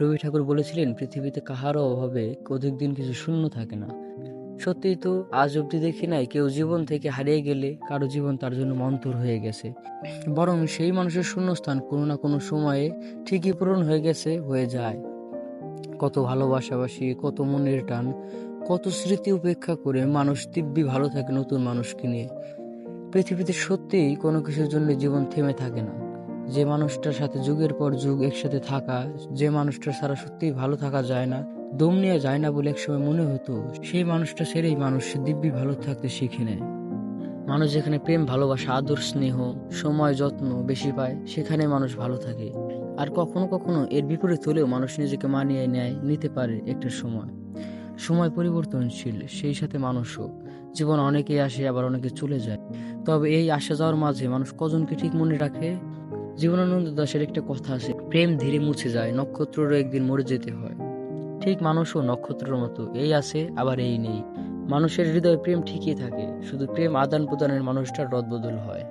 রবি ঠাকুর বলেছিলেন, পৃথিবীতে কাহারও অভাবে অধিক দিন কিছু শূন্য থাকে না। সত্যিই তো, আজ অবধি দেখি নাই কেউ জীবন থেকে হারিয়ে গেলে কারও জীবন তার জন্য মন্থর হয়ে গেছে। বরং সেই মানুষের শূন্যস্থান কোনো না কোনো সময়ে ঠিকই পূরণ হয়ে গেছে, হয়ে যায়। কত ভালোবাসাবাসি কত মনের টান, কত স্মৃতি উপেক্ষা করে মানুষ দিব্যি ভালো থাকে নতুন মানুষকে নিয়ে। পৃথিবীতে সত্যিই কোনো কিছুর জন্য জীবন থেমে থাকে না। যে মানুষটার সাথে যুগের পর যুগ একসাথে থাকা, যে মানুষটা ছাড়া সত্যিই ভালো থাকা যায় না, দম নিয়ে যায় না বলে একসময় মনে হতো, সেই মানুষটা ছেড়েই মানুষ দিব্যি ভালো থাকতে শিখে নেয়। মানুষ যেখানে প্রেম, ভালোবাসা, আদর, স্নেহ, সময়, যত্ন বেশি পায় সেখানে মানুষ ভালো থাকে। আর কখনো কখনো এর বিপরীত হলেও মানুষ নিজেকে মানিয়ে নেয়, নিতে পারে একটা সময়। সময় পরিবর্তনশীল, সেই সাথে মানুষও জীবন অনেকেই আসে, আবার অনেকে চলে যায়। তবে এই আসা যাওয়ার মাঝে মানুষ কজনকে ঠিক মনে রাখে? জীবনানন্দ দাসের একটা কথা আছে, প্রেম ধীরে মুছে যায়, নক্ষত্ররও একদিন মরে যেতে হয়। ঠিক মানুষও নক্ষত্রের মতো, এই আছে, আবার এই নেই। মানুষের হৃদয়ে প্রেম ঠিকই থাকে, শুধু প্রেম আদান প্রদানের মানুষটার রদবদল হয়।